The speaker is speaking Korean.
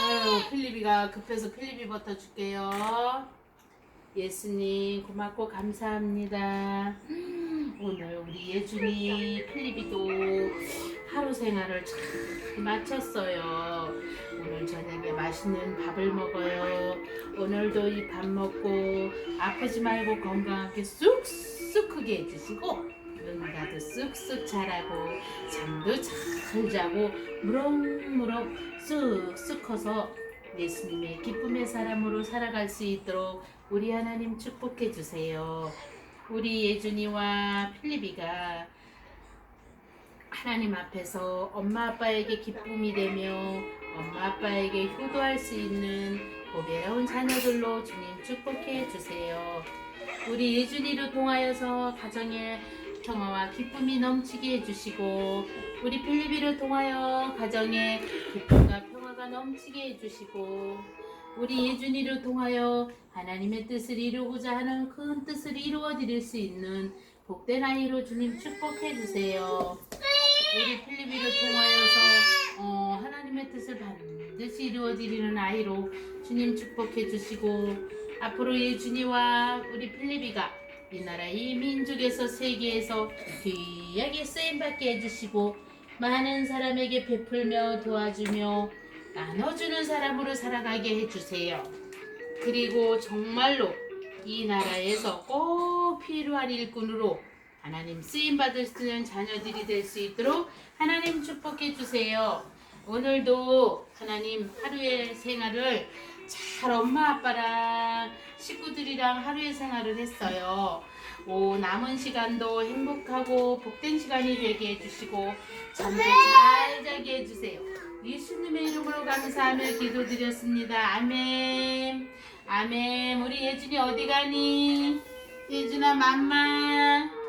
아유, 필리비가 급해서 필리비부터 줄게요. 예수님 고맙고 감사합니다. 오늘 우리 예준이 필리비도 하루 생활을 잘 마쳤어요. 오늘 저녁에 맛있는 밥을 먹어요. 오늘도 이 밥 먹고 아프지 말고 건강하게 쑥쑥 크게 해주시고 누 나도 쑥쑥 자라고 잠도 잘 자고 무럭무럭 쑥쑥 커서 예수님의 기쁨의 사람으로 살아갈 수 있도록 우리 하나님 축복해 주세요. 우리 예준이와 필리비가 하나님 앞에서 엄마 아빠에게 기쁨이 되며 엄마 아빠에게 효도할 수 있는 보배로운 자녀들로 주님 축복해 주세요. 우리 예준이를 통하여서 가정에 평화와 기쁨이 넘치게 해주시고 우리 필리비를 통하여 가정에 기쁨과 평화가 넘치게 해주시고 우리 예준이를 통하여 하나님의 뜻을 이루고자 하는 큰 뜻을 이루어 드릴 수 있는 복된 아이로 주님 축복해 주세요. 우리 필리비를 통하여서 어, 하나님의 뜻을 반드시 이루어 드리는 아이로 주님 축복해 주시고 앞으로 예준이와 우리 필리비가 이 나라 이 민족에서 세계에서 귀하게 쓰임 받게 해주시고 많은 사람에게 베풀며 도와주며 나눠주는 사람으로 살아가게 해주세요. 그리고 정말로 이 나라에서 꼭 필요한 일꾼으로 하나님 쓰임 받을 수 있는 자녀들이 될 수 있도록 하나님 축복해 주세요. 오늘도 하나님 하루의 생활을 잘 엄마 아빠랑 식구들이랑 하루의 생활을 했어요. 오, 남은 시간도 행복하고 복된 시간이 되게 해주시고 잠도 잘 자게 해주세요. 예수님의 이름으로 감사하며 기도드렸습니다. 아멘. 아멘. 우리 예준이 어디 가니? 예준아 맘마.